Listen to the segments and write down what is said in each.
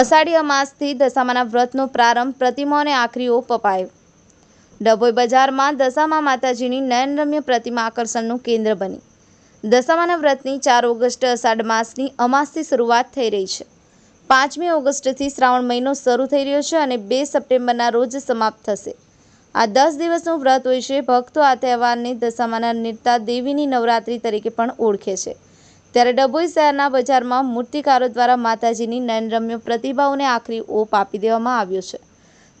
અષાઢી અમાસથી દશામાના વ્રતનો પ્રારંભ પ્રતિમાઓને આખરી ઓપ અપાયો ડભોઈ બજારમાં દશામા માતાજીની નયનરમ્ય પ્રતિમા આકર્ષણનું કેન્દ્ર બની. દશામાના વ્રતની ચાર ઓગસ્ટ અષાઢ માસની અમાસથી શરૂઆત થઈ રહી છે. પાંચમી ઓગસ્ટથી શ્રાવણ મહિનો શરૂ થઈ રહ્યો છે અને બે સપ્ટેમ્બરના રોજ સમાપ્ત થશે. આ દસ દિવસનું વ્રત હોય છે. ભક્તો આ તહેવારને દશામાના નિર્તા દેવીની નવરાત્રિ તરીકે પણ ઓળખે છે. ત્યારે ડભોઈ શહેરના બજારમાં મૂર્તિકારો દ્વારા માતાજીની નયનરમ્ય પ્રતિભાઓને આખરી ઓપ આપી દેવામાં આવ્યો છે.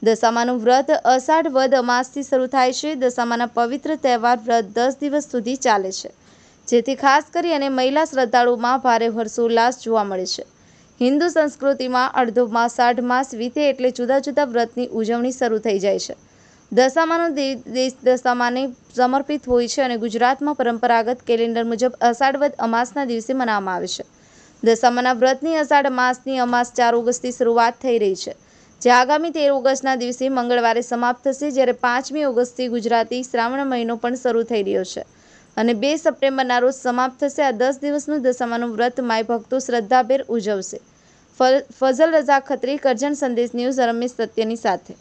દશામાનું વ્રત અષાઢ વદ અમાસથી શરૂ થાય છે. દશામાના પવિત્ર તહેવાર વ્રત દસ દિવસ સુધી ચાલે છે. જેથી ખાસ કરી અને મહિલા શ્રદ્ધાળુમાં ભારે હર્ષોલ્લાસ જોવા મળે છે. હિન્દુ સંસ્કૃતિમાં અડધો માસ આઠ માસ વીતે એટલે જુદા જુદા વ્રતની ઉજવણી શરૂ થઈ જાય છે. દશામાનો દેશ દશામાને સમર્પિત હોય છે અને ગુજરાતમાં પરંપરાગત કેલેન્ડર મુજબ અષાઢ વદ અમાસના દિવસે મનાવવામાં આવે છે. દશામાના વ્રતની અષાઢ માસની અમાસ ચાર ઓગસ્ટથી શરૂઆત થઈ રહી છે. જે આગામી તેર ઓગસ્ટના દિવસે મંગળવારે સમાપ્ત થશે, જ્યારે પાંચમી ઓગસ્ટથી ગુજરાતી શ્રાવણ મહિનો પણ શરૂ થઈ રહ્યો છે. અને બે સપ્ટેમ્બરના રોજ સમાપ્ત થશે. આ દસ દિવસનું દશામાનું વ્રત માય ભક્તો શ્રદ્ધાભેર ઉજવશે. ફઝલ રઝા ખત્રી કરજણ સંદેશ ન્યૂઝ રમેશ સત્યની સાથે.